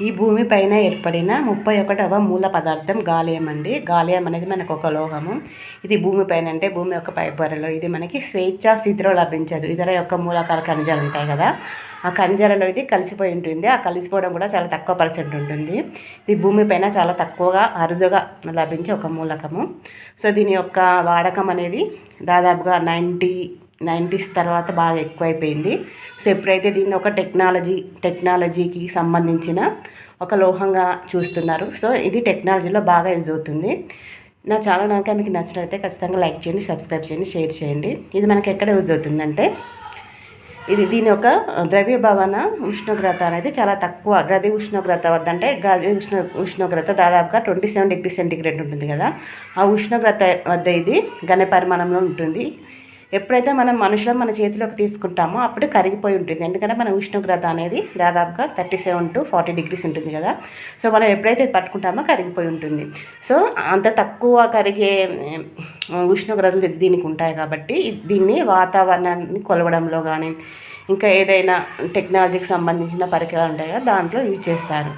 ఈ భూమి పైన ఏర్పడిన ముప్పై ఒకటవ మూల పదార్థం గాలియం అండి. గాలియం అనేది మనకు ఒక లోహము. ఇది భూమి పైన అంటే భూమి యొక్క పై పొరలో ఇది మనకి స్వేచ్ఛ స్థితిలో లభించదు. ఇతర యొక్క మూలకాల ఖనిజాలు ఉంటాయి కదా. ఆ ఖనిజాలలో ఇది కలిసిపోయి ఉంటుంది. ఆ కలిసిపోవడం కూడా చాలా తక్కువ పర్సెంట్ ఉంటుంది. ఇది భూమి పైన చాలా తక్కువగా అరుదుగా లభించే ఒక మూలకము. సో దీని యొక్క వాడకం అనేది దాదాపుగా నైంటీ నైంటీస్ తర్వాత బాగా ఎక్కువైపోయింది. సో ఎప్పుడైతే దీన్ని ఒక టెక్నాలజీ టెక్నాలజీకి సంబంధించిన ఒక లోహంగా చూస్తున్నారు. సో ఇది టెక్నాలజీలో బాగా యూజ్ అవుతుంది. నా చాలా కనుక మీకు నచ్చినట్లయితే ఖచ్చితంగా లైక్ చేయండి సబ్స్క్రైబ్ చేయండి షేర్ చేయండి. ఇది మనకి ఎక్కడ యూజ్ అవుతుందంటే ఇది దీని యొక్క ద్రవ్యభవన ఉష్ణోగ్రత అనేది చాలా తక్కువ. గది ఉష్ణోగ్రత వద్ద అంటే గది ఉష్ణ ఉష్ణోగ్రత దాదాపుగా ట్వంటీ సెవెన్ డిగ్రీ సెంటిగ్రేడ్ ఉంటుంది కదా. ఆ ఉష్ణోగ్రత వద్ద ఇది ఘన పరిమాణంలో ఉంటుంది. ఎప్పుడైతే మనం మనుషులం మన చేతిలోకి తీసుకుంటామో అప్పుడు కరిగిపోయి ఉంటుంది. ఎందుకంటే మన ఉష్ణోగ్రత అనేది దాదాపుగా thirty seven to forty degrees ఉంటుంది కదా. సో మనం ఎప్పుడైతే పట్టుకుంటామో కరిగిపోయి ఉంటుంది. సో అంత తక్కువ కరిగే ఉష్ణోగ్రతలు దీనికి ఉంటాయి కాబట్టి దీన్ని వాతావరణాన్ని కొలవడంలో కానీ ఇంకా ఏదైనా టెక్నాలజీకి సంబంధించిన పరికరాలు ఉంటాయి కదా దాంట్లో యూజ్ చేస్తారు.